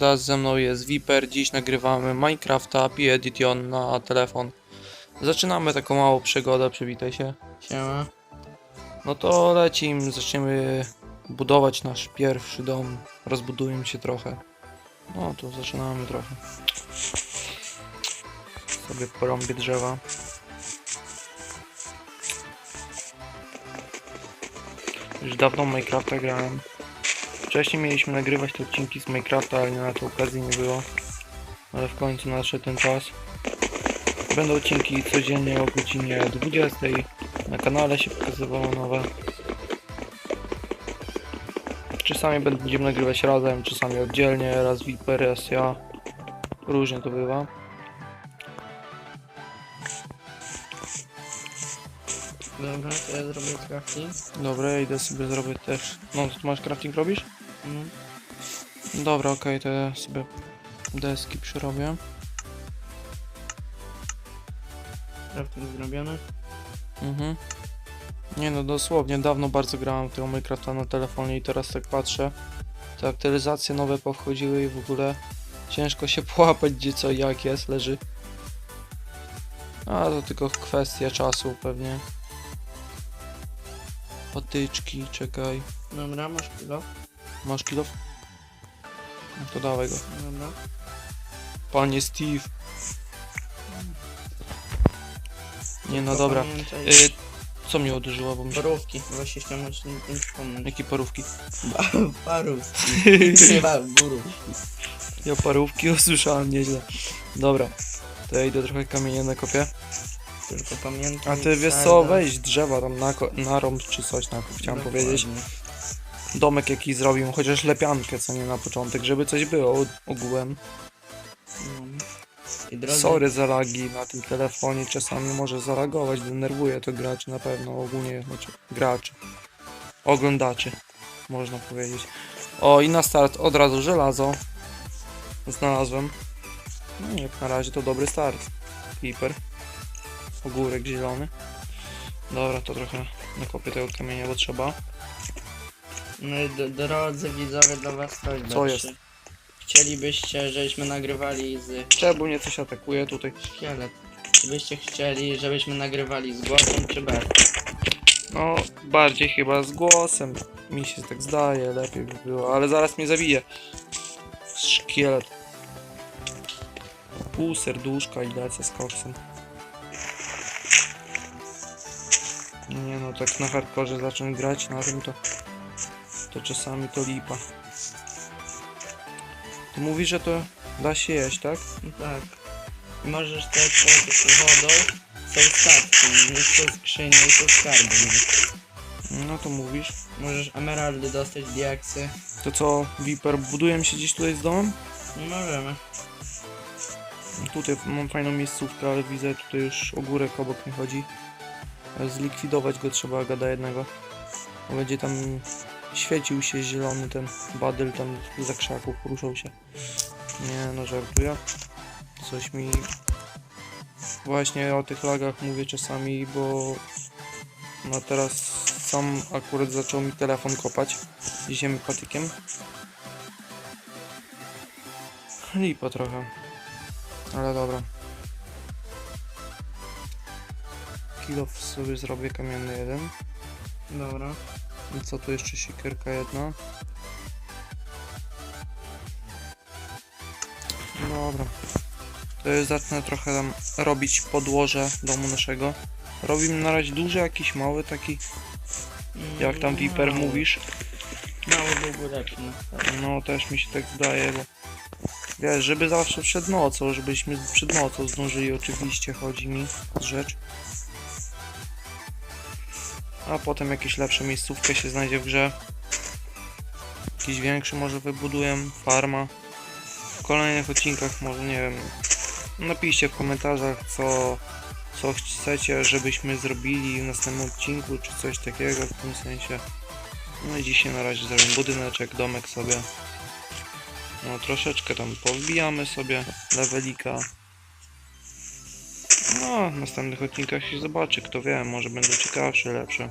Morda, ze mną jest Viper, dziś nagrywamy Minecrafta P-Edition na telefon. Zaczynamy taką małą przygodę, przywitaj się. Siema. No to lecim, zaczniemy budować nasz pierwszy dom, rozbudujemy się trochę. No to zaczynamy trochę. Sobie porąbię drzewa. Już dawno Minecrafta grałem. Wcześniej mieliśmy nagrywać te odcinki z Minecrafta, ale na to okazji nie było. Ale w końcu nadszedł ten czas. Będą odcinki codziennie o godzinie 20. Na kanale się pokazywało nowe. Czasami będziemy nagrywać razem, czasami oddzielnie, raz Viper, raz ja. Różnie to bywa. Dobra, to ja zrobię crafting. Dobra, idę sobie zrobić też. No, to ty masz crafting robisz? No. Dobra, okej, to ja sobie deski przerobię. Crafting zrobiony. Mhm. Nie no, dosłownie, dawno bardzo grałem w tego Minecrafta na telefonie i teraz tak patrzę. Te aktualizacje nowe powchodziły i w ogóle ciężko się połapać gdzie co jak jest, leży. A to tylko kwestia czasu pewnie. Patyczki, czekaj. Dobra, masz kilo. Masz kilo? No to dawaj go. Dobra. Panie Steve. Nie no dobra. pamiętaj, Y, co mnie uderzyło, bo mi się... Parówki, właśnie chciałem o tym tym wspomnieć. Jakie parówki? Parówki. Chyba burówki. Ja parówki usłyszałem nieźle. Dobra. To ja idę trochę kamienia na kopie. Tylko pamiętaj. A ty wiesz co, weź drzewa tam na, narąb czy coś na chciałem Dokładnie. Domek jakiś zrobimy, chociaż lepiankę co nie na początek, żeby coś było ogółem. No. Sorry za lagi na tym telefonie, czasami może zareagować, denerwuje to graczy na pewno, ogólnie, znaczy graczy. Oglądaczy, można powiedzieć. O i na start od razu żelazo. Znalazłem. No jak na razie to dobry start. Creeper. Ogórek zielony. Dobra, to trochę nakopię tego kamienia, bo trzeba. No d- drodzy widzowie, dla was prośba. Co czy jest? Chcielibyście, żebyśmy nagrywali z Czemu mnie coś atakuje tutaj? szkielet. Czy byście chcieli, żebyśmy nagrywali z głosem czy bez? No, bardziej chyba z głosem. Mi się tak zdaje, lepiej by było, ale zaraz mnie zabije. Szkielet. Pół serduszka i lecę z koksem. Nie no, tak na hardkorze zacznę grać na tym to... To czasami to lipa. Ty mówisz, że to da się jeść, tak? Tak. I Możesz też pod wodą są statki, nie są skrzynie i są skarby. No to mówisz. Możesz emeraldy dostać, diaksy. To co, Viper, budujemy się gdzieś tutaj z domem? Nie możemy. Tutaj mam fajną miejscówkę, ale widzę tutaj już ogórek obok mnie chodzi. Zlikwidować go trzeba gada jednego. Będzie tam świecił się zielony ten badyl tam za krzaków, ruszał się. Nie no, żartuję. Coś mi... Właśnie o tych lagach mówię czasami, bo... No teraz sam akurat zaczął mi telefon kopać ziemi patykiem. Lipa trochę. Ale dobra. Kilof sobie zrobię kamienny jeden. Dobra. I co tu jeszcze siekierka jedna. Dobra. To ja zacznę trochę tam robić podłoże domu naszego. Robimy na razie duży, jakiś mały, taki jak tam Viper mówisz. Mały byłby lepszy. No też mi się tak zdaje, bo wiesz, żeby zawsze przed nocą, żebyśmy przed nocą zdążyli oczywiście, chodzi mi rzecz. A potem jakieś lepsze miejscówkę się znajdzie w grze. Jakiś większy może wybuduję, farma. W kolejnych odcinkach może, nie wiem, napiszcie w komentarzach co, co chcecie, żebyśmy zrobili w następnym odcinku, czy coś takiego w tym sensie. No i dzisiaj na razie zrobimy budyneczek, domek sobie. No troszeczkę tam powbijamy sobie levelika. No, w następnych odcinkach się zobaczy, kto wie, może będą ciekawsze, lepsze.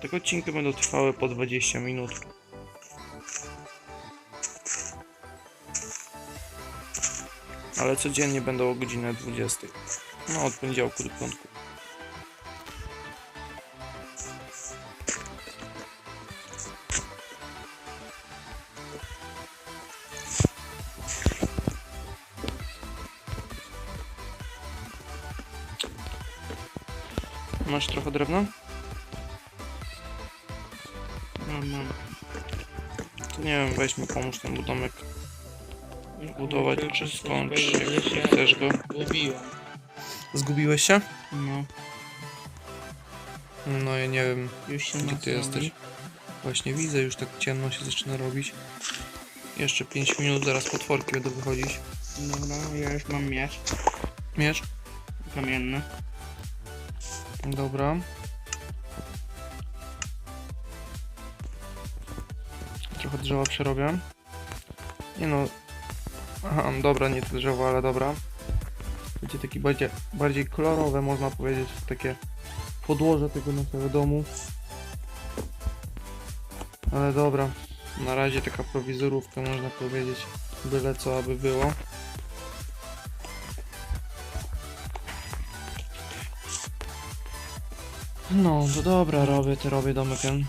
Te odcinki będą trwały po 20 minut. Ale codziennie będą o godzinę 20. No, od poniedziałku do piątku. Masz trochę drewna? Mam, mam. To nie wiem, weź mi pomóż ten budomek budować, czy skończ, jak ja chcesz go. Gubiłem. Zgubiłeś się? No, No ja nie wiem, już się gdzie ty jesteś. Właśnie widzę, już tak ciemno się zaczyna robić. Jeszcze 5 minut, zaraz potworki będą wychodzić. Dobra, ja już mam miecz Miecz? kamienny. Dobra. Trochę drzewa przerobię. Nie no. Aha, dobra, nie to drzewo, ale dobra. Będzie taki bardziej, bardziej kolorowe, można powiedzieć, takie podłoże tego naszego domu. Ale dobra, na razie taka prowizorówka, można powiedzieć. Byle co, aby było. No, to dobra, robię, to robię domek ten.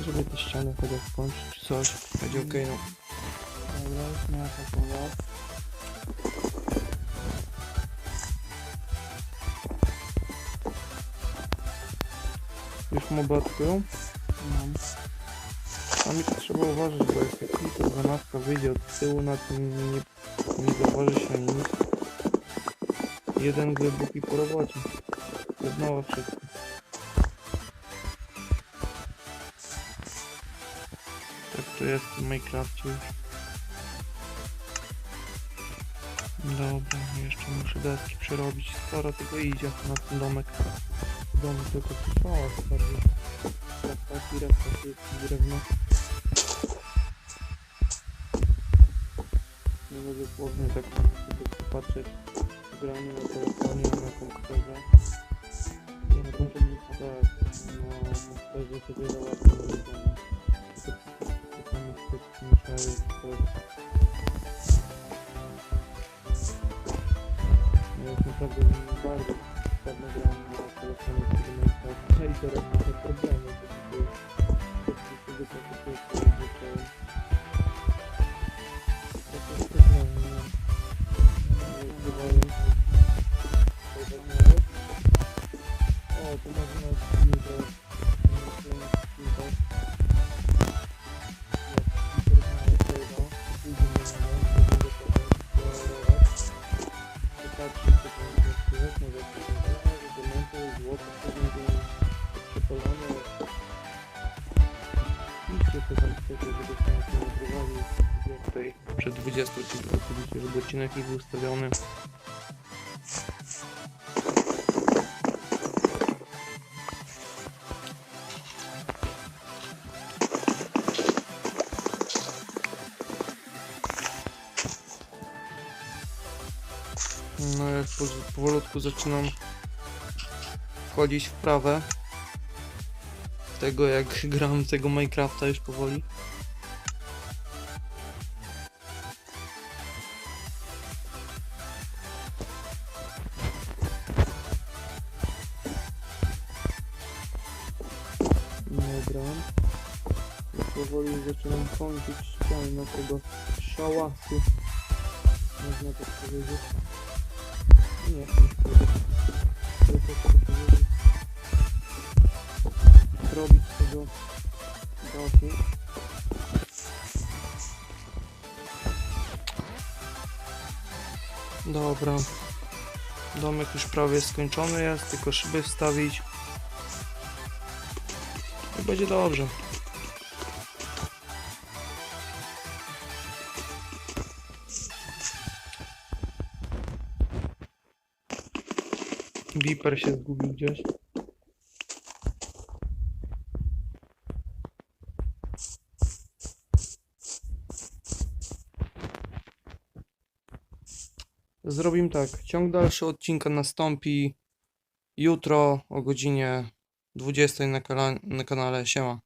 Żeby te ściany chociaż skończyć, czy coś. Będzie okej, no. Dobra, już miałem taką was. Już moby atakują? Mam. A mi to trzeba uważać, bo jak tylko 12 wyjdzie od tyłu, na tym nie, nie zauważy się nic. Jeden wybuch i po robocie. Nowa wszystko. Tak to jest w Minecrafcie już. Dobra, jeszcze muszę deski przerobić. Sporo tego idzie na ten domek. Domek tylko trwała bardziej. Tak, taki raz, taki drewno. Nie mogę słownie tak patrzeć granie na telefonie, na komputerze. Nie na Przed 20 oczywiście, żeby odcinek był ustawiony. Powolutku zaczynam wchodzić w prawę tego jak gram tego Minecrafta już powoli. Dobra. Już powoli zaczynam kończyć ściany naszego szałasu. Można tak powiedzieć. Z tego. Dobra. Domek już prawie skończony jest, tylko szyby wstawić. I będzie dobrze. Beeper się zgubił gdzieś. Zrobimy tak. Ciąg dalszy odcinka nastąpi jutro o godzinie 20 na, kala- na kanale. Siema.